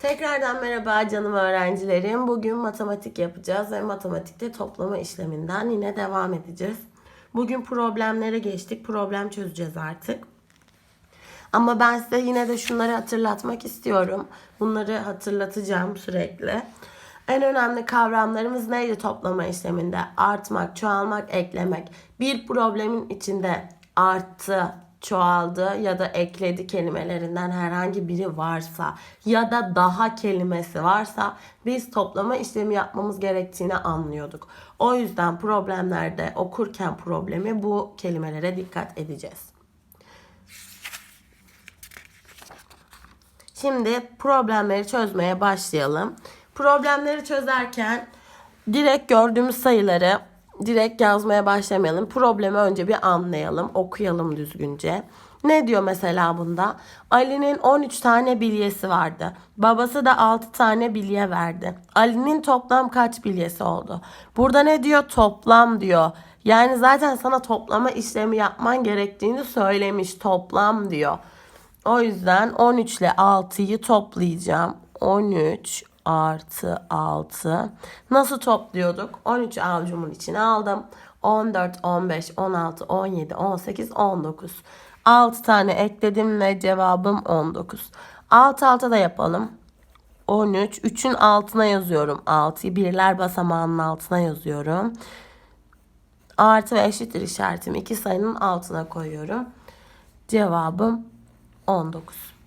Tekrardan merhaba canım öğrencilerim. Bugün matematik yapacağız ve matematikte toplama işleminden yine devam edeceğiz. Bugün problemlere geçtik. Problem çözeceğiz artık. Ama ben size yine de şunları hatırlatmak istiyorum. Bunları hatırlatacağım sürekli. En önemli kavramlarımız neydi toplama işleminde? Artmak, çoğalmak, eklemek. Bir problemin içinde arttı, çoğaldı ya da ekledi kelimelerinden herhangi biri varsa ya da daha kelimesi varsa biz toplama işlemi yapmamız gerektiğini anlıyorduk. O yüzden problemlerde okurken problemi bu kelimelere dikkat edeceğiz. Şimdi problemleri çözmeye başlayalım. Problemleri çözerken direkt gördüğümüz sayıları direkt yazmaya başlamayalım. Problemi önce bir anlayalım, okuyalım düzgünce. Ne diyor mesela bunda? Ali'nin 13 tane bilyesi vardı. Babası da 6 tane bilye verdi. Ali'nin toplam kaç bilyesi oldu? Burada ne diyor? Toplam diyor. Yani zaten sana toplama işlemi yapman gerektiğini söylemiş. Toplam diyor. O yüzden 13 ile 6'yı toplayacağım. 13 artı 6. Nasıl topluyorduk? 13 avucumun içine aldım. 14, 15, 16, 17, 18, 19. 6 tane ekledim ve cevabım 19. Alt alta da yapalım. 13. 3'ün altına yazıyorum 6'yı. Birler basamağının altına yazıyorum. Artı ve eşittir işaretimi iki sayının altına koyuyorum. Cevabım 19.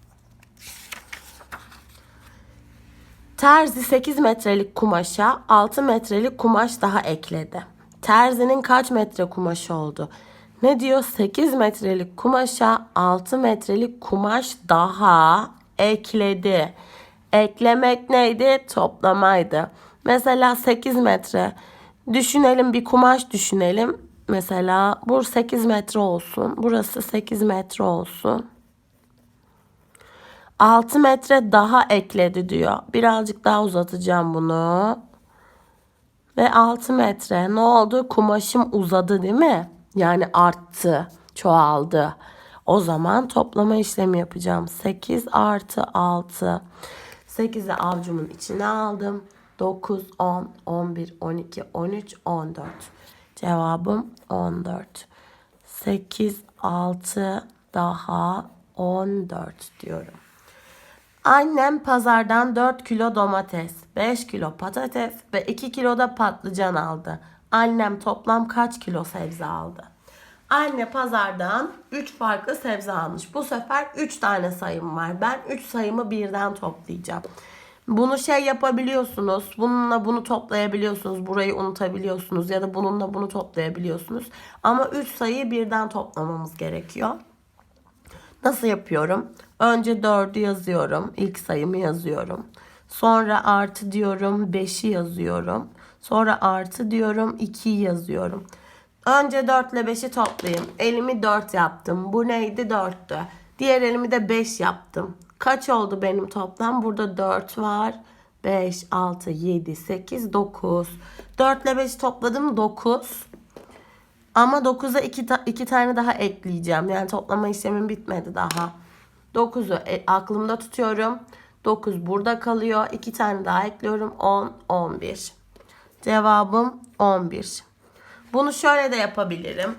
Terzi 8 metrelik kumaşa 6 metrelik kumaş daha ekledi. Terzinin kaç metre kumaşı oldu? Ne diyor? 8 metrelik kumaşa 6 metrelik kumaş daha ekledi. Eklemek neydi? Toplamaydı. Mesela 8 metre. Düşünelim bir kumaş düşünelim. Mesela bu 8 metre olsun. Burası 8 metre olsun. 6 metre daha ekledi diyor. Birazcık daha uzatacağım bunu. Ve 6 metre ne oldu? Kumaşım uzadı değil mi? Yani arttı, çoğaldı. O zaman toplama işlemi yapacağım. 8 artı 6. 8'i avcumun içine aldım. 9, 10, 11, 12, 13, 14. Cevabım 14. 8, 6 daha 14 diyorum. Annem pazardan 4 kilo domates, 5 kilo patates ve 2 kilo da patlıcan aldı. Annem toplam kaç kilo sebze aldı? Anne pazardan 3 farklı sebze almış. Bu sefer 3 tane sayım var. Ben 3 sayımı birden toplayacağım. Bunu şey yapabiliyorsunuz. Bununla bunu toplayabiliyorsunuz. Burayı unutabiliyorsunuz. Ya da bununla bunu toplayabiliyorsunuz. Ama 3 sayıyı birden toplamamız gerekiyor. Nasıl yapıyorum? Önce 4'ü yazıyorum. İlk sayımı yazıyorum. Sonra artı diyorum 5'i yazıyorum. Sonra artı diyorum 2'yi yazıyorum. Önce 4 ile 5'i toplayayım. Elimi 4 yaptım. Bu neydi? 4'tü. Diğer elimi de 5 yaptım. Kaç oldu benim toplam? Burada 4 var. 5, 6, 7, 8, 9. 4 ile 5'i topladım 9. Ama 9'a 2, ta- iki tane daha ekleyeceğim. Yani toplama işlemim bitmedi daha. 9'u e, aklımda tutuyorum. 9 burada kalıyor. 2 tane daha ekliyorum. 10, 11. Cevabım 11. Bunu şöyle de yapabilirim.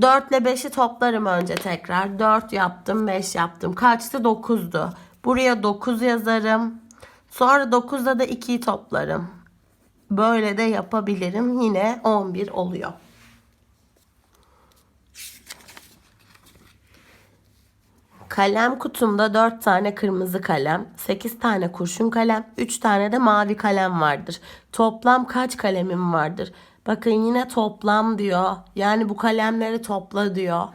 4 ile 5'i toplarım önce tekrar. 4 yaptım, 5 yaptım. Kaçtı? 9'du. Buraya 9 yazarım. Sonra 9'da da 2'yi toplarım. Böyle de yapabilirim. Yine 11 oluyor. Kalem kutumda 4 tane kırmızı kalem, 8 tane kurşun kalem, 3 tane de mavi kalem vardır. Toplam kaç kalemim vardır? Bakın yine toplam diyor. Yani bu kalemleri topla diyor.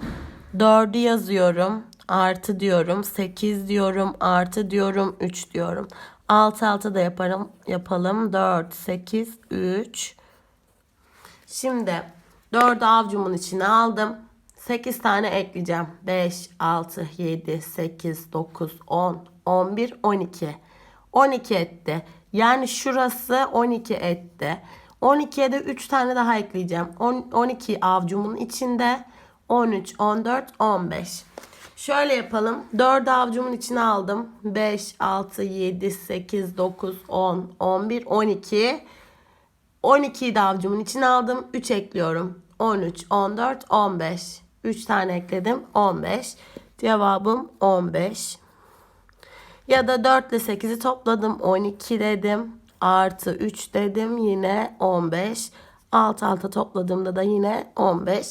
4'ü yazıyorum. Artı diyorum. 8 diyorum. Artı diyorum. 3 diyorum. Alt alta da yaparım, yapalım. 4, 8, 3. Şimdi 4'ü avcumun içine aldım. 8 tane ekleyeceğim. 5, 6, 7, 8, 9, 10, 11, 12. 12 etti. Yani şurası 12 etti. 12'ye de 3 tane daha ekleyeceğim. 10, 12 avcumun içinde 13, 14, 15. Şöyle yapalım. 4 avucumun içine aldım. 5, 6, 7, 8, 9, 10, 11, 12. 12'yi de avucumun içine aldım. 3 ekliyorum. 13, 14, 15. 3 tane ekledim. 15. Cevabım 15. Ya da 4 ile 8'i topladım. 12 dedim. Artı 3 dedim. Yine 15. Alt alta topladığımda da yine 15.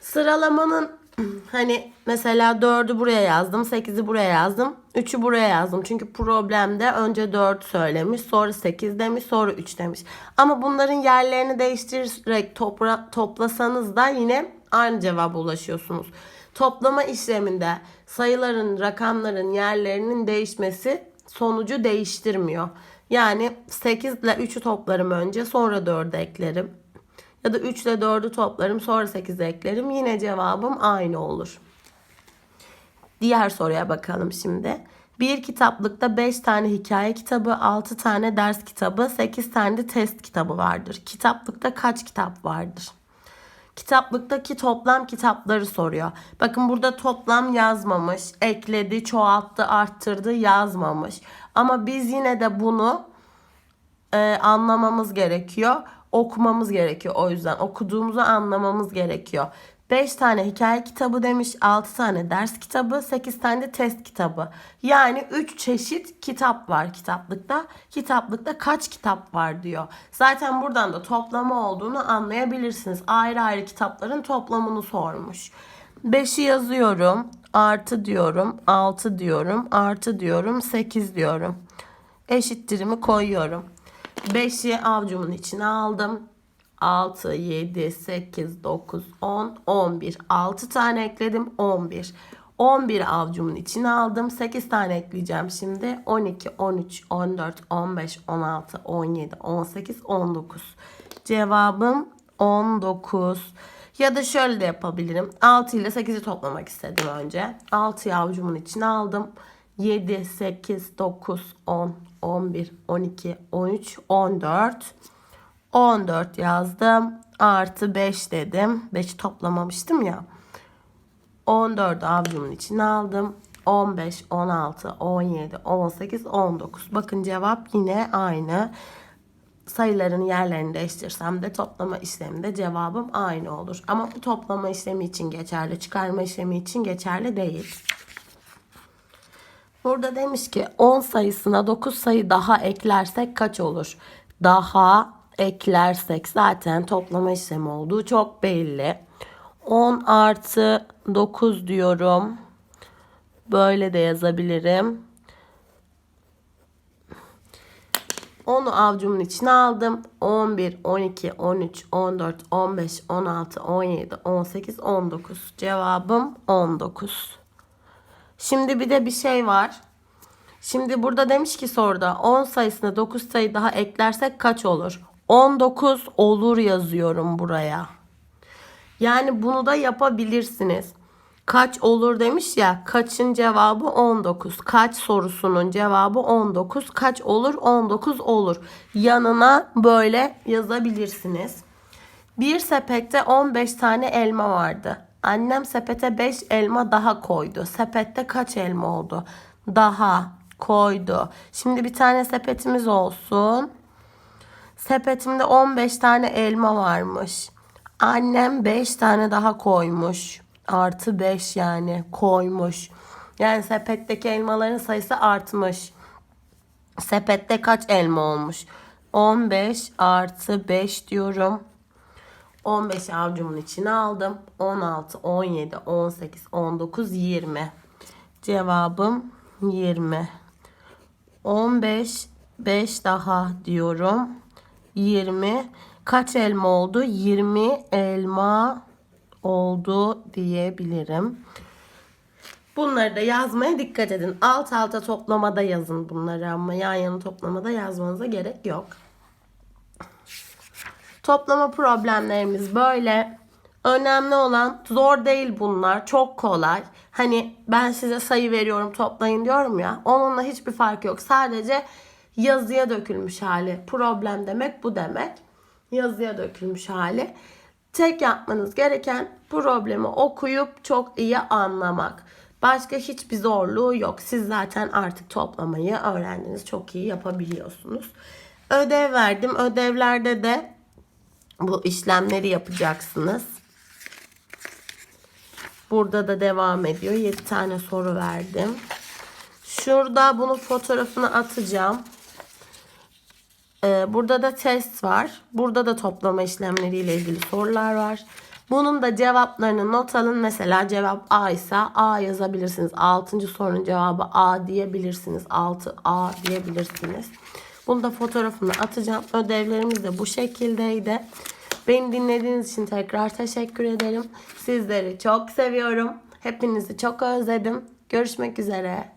Sıralamanın hani mesela 4'ü buraya yazdım, 8'i buraya yazdım, 3'ü buraya yazdım. Çünkü problemde önce 4 söylemiş, sonra 8 demiş, sonra 3 demiş. Ama bunların yerlerini değiştirerek topra- toplasanız da yine aynı cevaba ulaşıyorsunuz. Toplama işleminde sayıların, rakamların yerlerinin değişmesi sonucu değiştirmiyor. Yani 8 ile 3'ü toplarım önce, sonra 4'ü eklerim. Ya da 3 ile 4'ü toplarım sonra 8'e eklerim. Yine cevabım aynı olur. Diğer soruya bakalım şimdi. Bir kitaplıkta 5 tane hikaye kitabı, 6 tane ders kitabı, 8 tane de test kitabı vardır. Kitaplıkta kaç kitap vardır? Kitaplıktaki toplam kitapları soruyor. Bakın burada toplam yazmamış. Ekledi, çoğalttı, arttırdı yazmamış. Ama biz yine de bunu e, anlamamız gerekiyor. Okumamız gerekiyor o yüzden. Okuduğumuzu anlamamız gerekiyor. 5 tane hikaye kitabı demiş, 6 tane ders kitabı, 8 tane de test kitabı. Yani 3 çeşit kitap var kitaplıkta. Kitaplıkta kaç kitap var diyor. Zaten buradan da toplama olduğunu anlayabilirsiniz. Ayrı ayrı kitapların toplamını sormuş. 5'i yazıyorum, artı diyorum, 6 diyorum, artı diyorum, 8 diyorum. Eşittirimi koyuyorum. 5'i avcumun içine aldım. 6, 7, 8, 9, 10, 11. 6 tane ekledim 11. 11 avcumun içine aldım. 8 tane ekleyeceğim şimdi. 12, 13, 14, 15, 16, 17, 18, 19. Cevabım 19. Ya da şöyle de yapabilirim. 6 ile 8'i toplamak istedim önce. 6'yı avucumun içine aldım. 7, 8, 9, 10, 11, 12, 13, 14. 14 yazdım. Artı 5 dedim. 5'i toplamamıştım ya. 14 avcumun içine aldım. 15, 16, 17, 18, 19. Bakın cevap yine aynı. Sayıların yerlerini değiştirsem de toplama işleminde cevabım aynı olur. Ama bu toplama işlemi için geçerli. Çıkarma işlemi için geçerli değil. Burada demiş ki 10 sayısına 9 sayı daha eklersek kaç olur? Daha eklersek zaten toplama işlemi olduğu çok belli. 10 artı 9 diyorum. Böyle de yazabilirim. Onu avcumun içine aldım. 11, 12, 13, 14, 15, 16, 17, 18, 19. Cevabım 19. Şimdi bir de bir şey var. Şimdi burada demiş ki soruda 10 sayısına 9 sayı daha eklersek kaç olur? 19 olur yazıyorum buraya. Yani bunu da yapabilirsiniz. Kaç olur demiş ya. Kaçın cevabı 19. Kaç sorusunun cevabı 19. Kaç olur? 19 olur. Yanına böyle yazabilirsiniz. Bir sepette 15 tane elma vardı. Annem sepete 5 elma daha koydu. Sepette kaç elma oldu? Daha koydu. Şimdi bir tane sepetimiz olsun. Sepetimde 15 tane elma varmış. Annem 5 tane daha koymuş. Artı 5 yani koymuş. Yani sepetteki elmaların sayısı artmış. Sepette kaç elma olmuş? 15 artı 5 diyorum. 15 avcumun içine aldım. 16, 17, 18, 19, 20. Cevabım 20. 15, 5 daha diyorum. 20. Kaç elma oldu? 20 elma oldu diyebilirim. Bunları da yazmaya dikkat edin. Alt alta toplamada yazın bunları ama yan yana toplamada yazmanıza gerek yok. Toplama problemlerimiz böyle. Önemli olan zor değil bunlar. Çok kolay. Hani ben size sayı veriyorum toplayın diyorum ya. Onunla hiçbir fark yok. Sadece yazıya dökülmüş hali. Problem demek bu demek. Yazıya dökülmüş hali. Tek yapmanız gereken problemi okuyup çok iyi anlamak. Başka hiçbir zorluğu yok. Siz zaten artık toplamayı öğrendiniz. Çok iyi yapabiliyorsunuz. Ödev verdim. Ödevlerde de bu işlemleri yapacaksınız. Burada da devam ediyor. 7 tane soru verdim. Şurada bunun fotoğrafını atacağım. Ee, burada da test var. Burada da toplama işlemleriyle ilgili sorular var. Bunun da cevaplarını not alın. Mesela cevap A ise A yazabilirsiniz. 6. sorunun cevabı A diyebilirsiniz. 6A diyebilirsiniz. Bunu da fotoğrafını atacağım. Ödevlerimiz de bu şekildeydi. Beni dinlediğiniz için tekrar teşekkür ederim. Sizleri çok seviyorum. Hepinizi çok özledim. Görüşmek üzere.